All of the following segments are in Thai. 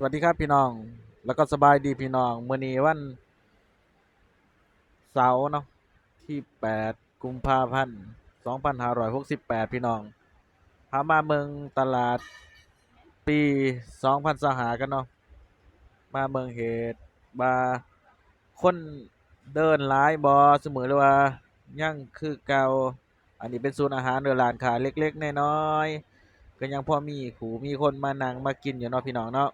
สวัสดีครับพี่น้อง แล้วก็สบายดีพี่น้องเมื้อนี้วันเสาร์เนาะที่ 8 กุมภาพันธ์2568 พี่น้องพามาเมืองตลาดปี2000สหากันเนาะ มาเมืองเหตุบาคนเดินหลายบ่เสมอเลยว่ายังคือเกาอันนี้เป็นศูนย์อาหารหรือร้านขายเล็กๆน้อยๆก็ยังพอมีขู่มีคนมานั่งมากินอยู่เนาะพี่น้องเนาะ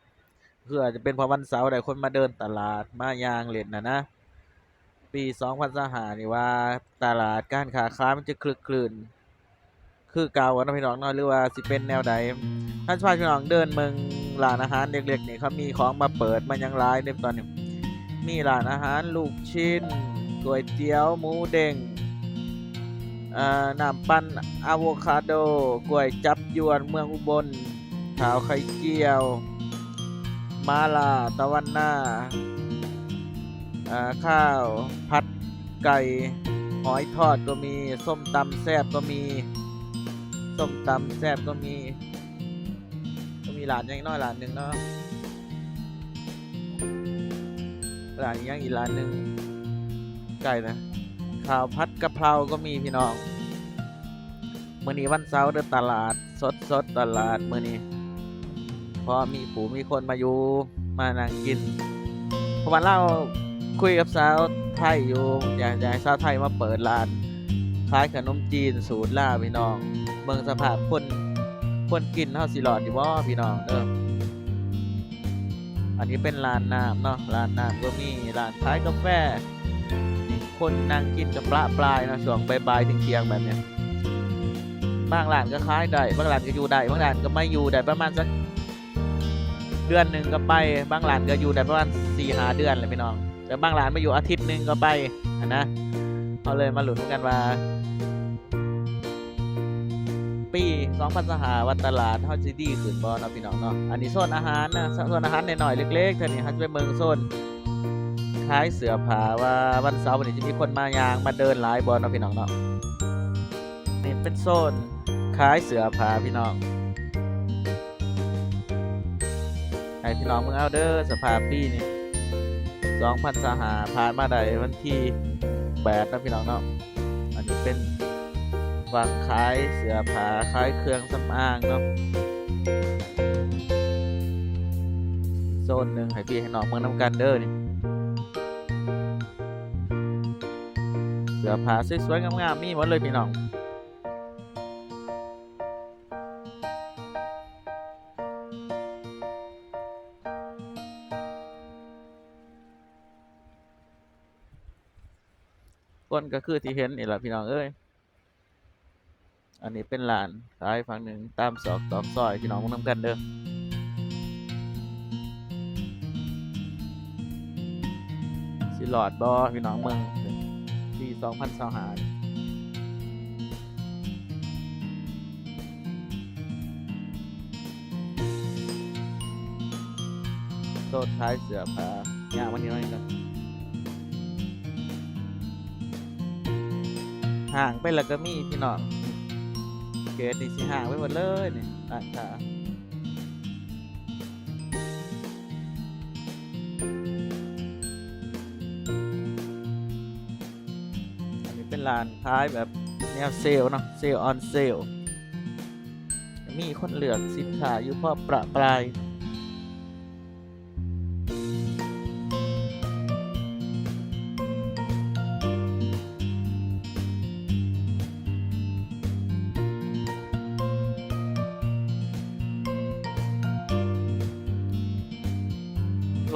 เพื่อจะเป็นพอวันเสาร์ได้คนมาเดินตลาดมายางเล่นนะนะ ปี2025นี่ว่าตลาดการค้าขามันจะคลึกคลื่นคือเก่าอะเนะพี่น้องเนาะหรือว่าสิเป็นแนวใดท่านชายพี่น้องเดินเมืองร้านอาหารเล็กๆนี่เขามีของมาเปิดมายังหลายเด้ตอนนี้มีร้านอาหารลูกชิ้นก๋วยเตี๋ยวหมูเด้งอ่าน้ำปั่นอะโวคาโดก๋วยจับยวนเมืองอุบลข้าวไข่เจียว มาลาตะวันหน้า ข้าวผัดไก่หอยทอดก็มี ส้มตำแซ่บก็มี ส้มตำแซ่บก็มี ก็มีร้านยังน้อยร้านหนึ่งเนาะร้านยังอีกร้านหนึ่งไก่นะข้าวผัดกะเพราก็มีพี่น้องมื้อนี้วันเสาร์เดินตลาด สดสดตลาดมื้อนี้ พอมีผู้มีคนมาอยู่มานั่งกินเพราะวันเราคุยกับสาวไทยอยู่อยากจะให้สาวไทยมาเปิดร้านขายขนมจีนสูตรล่าพี่น้องเมืองสภาพคนคนกินเฮาสิหลอดอยู่บ่พี่น้องเด้ออันนี้เป็นร้านน้ำเนาะร้านน้ำก็มีร้านขายกาแฟมีคนนั่งกินกับปลาปลายนะช่วงบ่ายๆถึงเที่ยงแบบเนี้ยบางร้านก็ขายได้บางร้านก็อยู่ได้บางร้านก็ไม่อยู่ได้ประมาณสัก เดือนหนึ่งก็ไปบางร้านก็อยู่ได้ประมาณสี่หาเดือนเลยพี่น้อง แต่บางร้านมาอยู่อาทิตย์หนึ่งก็ไปนะเอาเลยมาหลุ้นกันว่า ปี2000สหาวันตลาดเฮาสิดีขึ้นบ่เนาะพี่น้องเนาะอันนี้โซนอาหารนะโซนอาหารหน่อยๆเล็กๆเท่านี้เฮาจะไปเมืองโซนขายเสือผาว่าวันเสาร์วันนี้จะมีคนมายางมาเดินหลายบ่เนาะพี่น้องเนาะนี่เป็นโซนขายเสือผาพี่น้อง ให้พี่น้องมืองเอาเด้อสภาพปีนี่สองพันสหาผ่านมาได้วันที่แปดนะพี่น้องเนาะอันนี้เป็นวางขายเสื้อผ้าขายเครื่องสำอางเนาะโซนหนึ่งให้พี่ให้น้องเมืองนำกันเด้อนี่เสื้อผ้าสวยๆงามๆมีหมดเลยพี่น้อง คนก็คือที่เห็นนี่แหละพี่น้องเอ้ยอันนี้เป็นลานขายฝั่งหนึ่งตามซอกตอกซอยพี่น้องมานำกันเด้อสิหลอดบอพี่น้องเมืองปีสองพันสหาโซดท้ายเสือผาย่างวันนี้น้อยกัน ห่างไปแล้วก็มีพี่น้องเกตนี่สิห่างไปหมดเลยนี่ร้านค้าอันนี้เป็นร้านขายแบบแนวเซลเนาะเซลออนเซลมีคนเหลือกสินค้าอยู่พอประปราย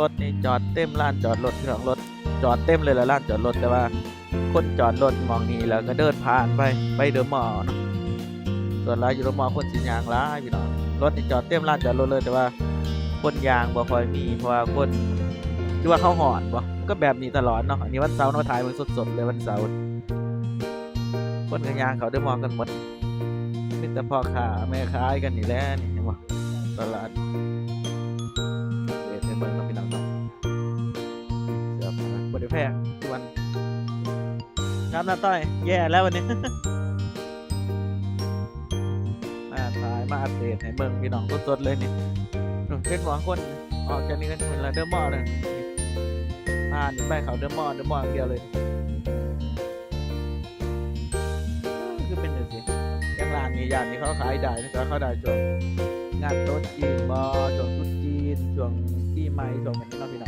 รถนี่จอดเต็มลานจอดรถพี่น้องรถ จอดเต็มเลยละลานจอดรถแต่ว่า คนจอดรถมองนี้แล้วก็เดินผ่านไปไปเดอะมอลล์นะส่วนหลายอยู่เดอะมอลล์คนสิยางร้ายพี่น้องรถนี่จอดเต็มลานจอดรถเลยแต่ว่า คนยางบ่ค่อยมีเพราะว่าคนคือว่าเขาหอนบ่ก็แบบนี้ตลอดเนาะอันนี้วันเสาร์เนาถ่ายมันสดๆเลยวันเสาร์คนกันยางเขาเดอะมอลล์กันหมดมีแต่พ่อค้าแม่ค้ายกันนี่แหละนี่เห็นบ่ตลาด ครับน้าต้อย แย่แล้ววันนี้ มาถ่ายมาอัปเดตให้เมืองพี่น้องสดๆเลยนี่เป็นหวังคนออกจากนี้กันเป็นละเดอร์มอลเลยผ่านไปเขาเดอร์มอลเดอร์มอลอย่างเดียวเลยคือเป็นอย่างสิยังร้านนี้ย่านนี้เขาขายได้นะครับเขาได้ช่วงงานโต๊ะจีนบอช่วงตุ๊จีนช่วงปีใหม่ช่วงนี้เนาะพี่น้อง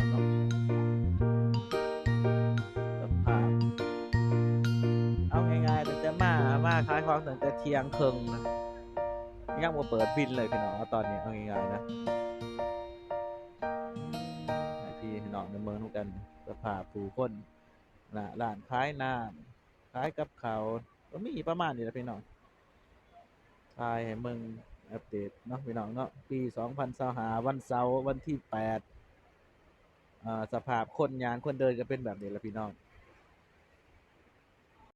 มามาขายของตั้งแต่เที่ยงครึ่งนะยังมาเปิดบินเลยพี่น้องตอนนี้เอาง่ายๆนะที่พี่น้องในเมืองนู้กันสภาพผู้คนละร้านขายน้ำขายกับเขาก็มีประมาณนี้แหละพี่น้องทายให้เมืองอัปเดตเนาะพี่น้องเนาะปี2025วันเสาร์วันที่8อ่าสภาพคนยางคนเดินก็เป็นแบบนี้แหละพี่น้อง